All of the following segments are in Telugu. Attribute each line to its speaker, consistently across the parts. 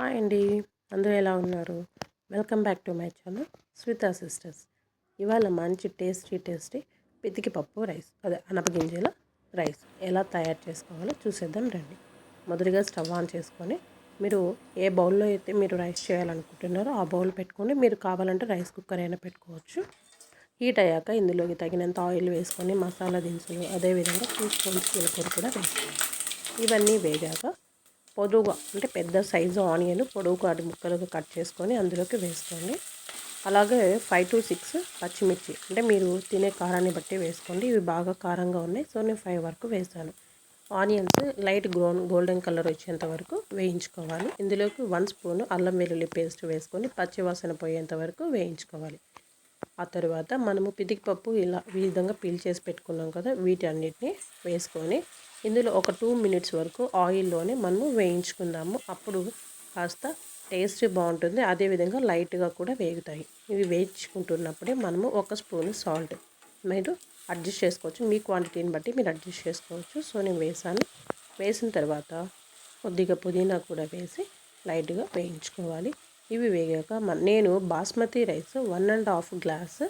Speaker 1: హాయ్ అండి. అందరూ ఎలా ఉన్నారు? Welcome back to my channel Swita sisters. ఇవాళ మంచి టేస్టీ టేస్టీ పితికి పప్పు రైస్ అదే అనపగింజల రైస్ ఎలా తయారు చేసుకోవాలో చూసేద్దాం రండి. మొదటిగా స్టవ్ ఆన్ చేసుకొని మీరు ఏ బౌల్లో అయితే మీరు రైస్ చేయాలనుకుంటున్నారో ఆ బౌల్ పెట్టుకొని మీరు కావాలంటే రైస్ కుక్కర్ అయినా పెట్టుకోవచ్చు. హీట్ అయ్యాక ఇందులోకి తగినంత ఆయిల్ వేసుకొని మసాలా దినుసులు అదేవిధంగా టూ స్పూన్స్ కూడా వేసుకోండి. ఇవన్నీ వేగాక పొడువుగా అంటే పెద్ద సైజు ఆనియన్ పొడవుగా అటు ముక్కలుగా కట్ చేసుకొని అందులోకి వేసుకోండి. అలాగే ఫైవ్ టు సిక్స్ పచ్చిమిర్చి అంటే మీరు తినే కారాన్ని బట్టి వేసుకోండి. ఇవి బాగా కారంగా ఉన్నాయి. సో నేను ఫైవ్ వరకు వేసాను. Onions light brown golden colour వచ్చేంత వరకు వేయించుకోవాలి. ఇందులోకి వన్ స్పూన్ అల్లం వెల్లుల్లి పేస్ట్ వేసుకొని పచ్చివాసన పోయేంత వరకు వేయించుకోవాలి. ఆ తర్వాత మనము పిదికిపప్పు ఇలా ఈ విధంగా పీల్ చేసి పెట్టుకున్నాం కదా వీటన్నిటిని వేసుకొని ఇందులో ఒక టూ మినిట్స్ వరకు ఆయిల్లోనే మనము వేయించుకుందాము. అప్పుడు కాస్త టేస్ట్ బాగుంటుంది. అదేవిధంగా లైట్గా కూడా వేగుతాయి. ఇవి వేయించుకుంటున్నప్పుడే మనము ఒక స్పూన్ సాల్ట్ మీరు అడ్జస్ట్ చేసుకోవచ్చు. మీ క్వాంటిటీని బట్టి మీరు అడ్జస్ట్ చేసుకోవచ్చు. సో నేను వేసాను. వేసిన తర్వాత కొద్దిగా పుదీనా కూడా వేసి లైట్గా వేయించుకోవాలి. ఇవి వేగాక నేను basmati rice one and half glass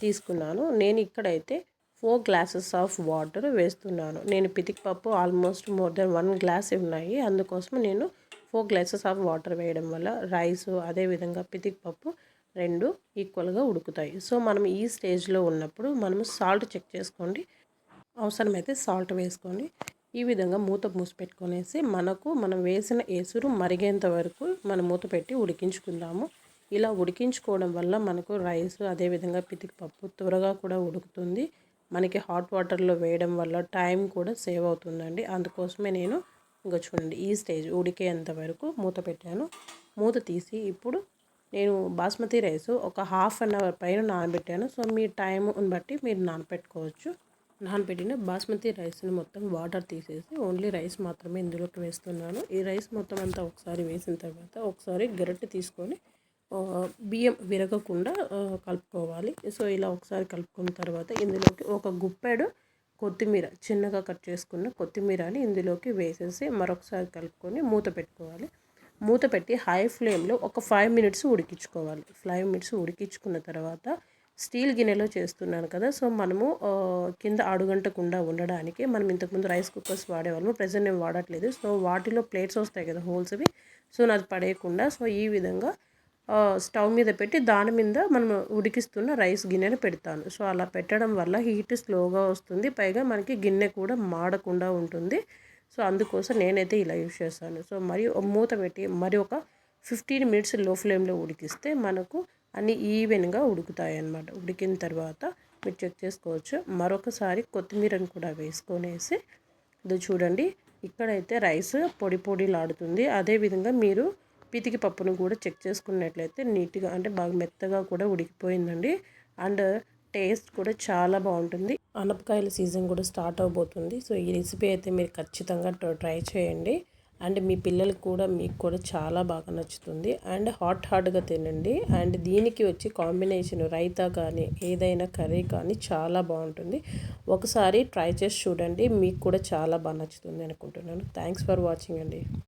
Speaker 1: తీసుకున్నాను. నేను ఇక్కడైతే ఫోర్ గ్లాసెస్ ఆఫ్ వాటర్ వేస్తున్నాను. నేను పితికిపప్పు almost more than one glass ఉన్నాయి. అందుకోసం నేను ఫోర్ గ్లాసెస్ ఆఫ్ వాటర్ వేయడం వల్ల రైస్ అదేవిధంగా పితికి పప్పు రెండు ఈక్వల్గా ఉడుకుతాయి. సో మనం ఈ స్టేజ్లో ఉన్నప్పుడు మనము సాల్ట్ చెక్ చేసుకోండి. అవసరమైతే సాల్ట్ వేసుకోండి. ఈ విధంగా మూత మూసి పెట్టుకునేసి మనకు మనం వేసిన ఎసురు మరిగేంత వరకు మనం మూత పెట్టి ఉడికించుకుందాము. ఇలా ఉడికించుకోవడం వల్ల మనకు రైస్ అదేవిధంగా పితికి పప్పు త్వరగా కూడా ఉడుకుతుంది. మనకి హాట్ వాటర్లో వేయడం వల్ల టైం కూడా సేవ్ అవుతుందండి. అందుకోసమే నేను ఇంకా చూడండి ఈ స్టేజ్ ఉడికేంత వరకు మూత పెట్టాను. మూత తీసి ఇప్పుడు నేను బాస్మతి రైస్ ఒక హాఫ్ అన్ అవర్ పైన నానబెట్టాను. సో మీ టైంని బట్టి మీరు నానబెట్టుకోవచ్చు నానబెట్టిన బాస్మతి రైస్ని మొత్తం వాటర్ తీసేసి ఓన్లీ రైస్ మాత్రమే ఇందులోకి వేస్తున్నాను. ఈ రైస్ మొత్తం అంతా ఒకసారి వేసిన తర్వాత ఒకసారి గరిటె తీసుకొని బియ్యం విరగకుండా కలుపుకోవాలి. సో ఇలా ఒకసారి కలుపుకున్న తర్వాత ఇందులోకి ఒక గుప్పెడు కొత్తిమీర చిన్నగా కట్ చేసుకున్న కొత్తిమీరని ఇందులోకి వేసేసి మరొకసారి కలుపుకొని మూత పెట్టుకోవాలి. మూత పెట్టి హై ఫ్లేమ్లో ఒక ఫైవ్ మినిట్స్ ఉడికించుకోవాలి. ఫైవ్ మినిట్స్ ఉడికించుకున్న తర్వాత స్టీల్ గిన్నెలో చేస్తున్నాను కదా సో మనము కింద అడుగంటకుండా ఉండడానికి మనం ఇంతకుముందు రైస్ కుక్కర్స్ వాడేవాళ్ళము ప్రజెంట్ నేను వాడట్లేదు. సో వాటిలో ప్లేట్స్ వస్తాయి కదా హోల్స్ అవి. సో నాది పడేయకుండా సో ఈ విధంగా స్టవ్ మీద పెట్టి దాని మీద మనం ఉడికిస్తున్న రైస్ గిన్నెను పెడతాను. సో అలా పెట్టడం వల్ల హీట్ స్లోగా వస్తుంది. పైగా మనకి గిన్నె కూడా మాడకుండా ఉంటుంది. సో అందుకోసం నేనైతే ఇలా యూజ్ చేస్తాను. సో మరి మూత పెట్టి మరి ఒక ఫిఫ్టీన్ మినిట్స్లో ఫ్లేమ్లో ఉడికిస్తే మనకు అన్ని ఈవెన్గా ఉడుకుతాయి అన్నమాట ఉడికిన తర్వాత మీరు చెక్ చేసుకోవచ్చు. మరొకసారి కొత్తిమీరని కూడా వేసుకొనేసి ఇది చూడండి ఇక్కడైతే రైస్ పొడి పొడిలాడుతుంది. అదేవిధంగా మీరు పితికి పప్పును కూడా చెక్ చేసుకున్నట్లయితే నీట్గా అంటే బాగా మెత్తగా కూడా ఉడికిపోయిందండి. అండ్ టేస్ట్ కూడా చాలా బాగుంటుంది. అనపకాయల సీజన్ కూడా స్టార్ట్ అవబోతుంది. సో ఈ రెసిపీ అయితే మీరు ఖచ్చితంగా ట్రై చేయండి. అండ్ మీ పిల్లలకు కూడా మీకు కూడా చాలా బాగా నచ్చుతుంది. అండ్ హాట్ హాట్గా తినండి. అండ్ దీనికి వచ్చి కాంబినేషన్ రైతా కానీ ఏదైనా కర్రీ కానీ చాలా బాగుంటుంది. ఒకసారి ట్రై చేసి చూడండి. మీకు కూడా చాలా బాగా నచ్చుతుంది అనుకుంటున్నాను. థ్యాంక్స్ ఫర్ వాచింగ్ అండి.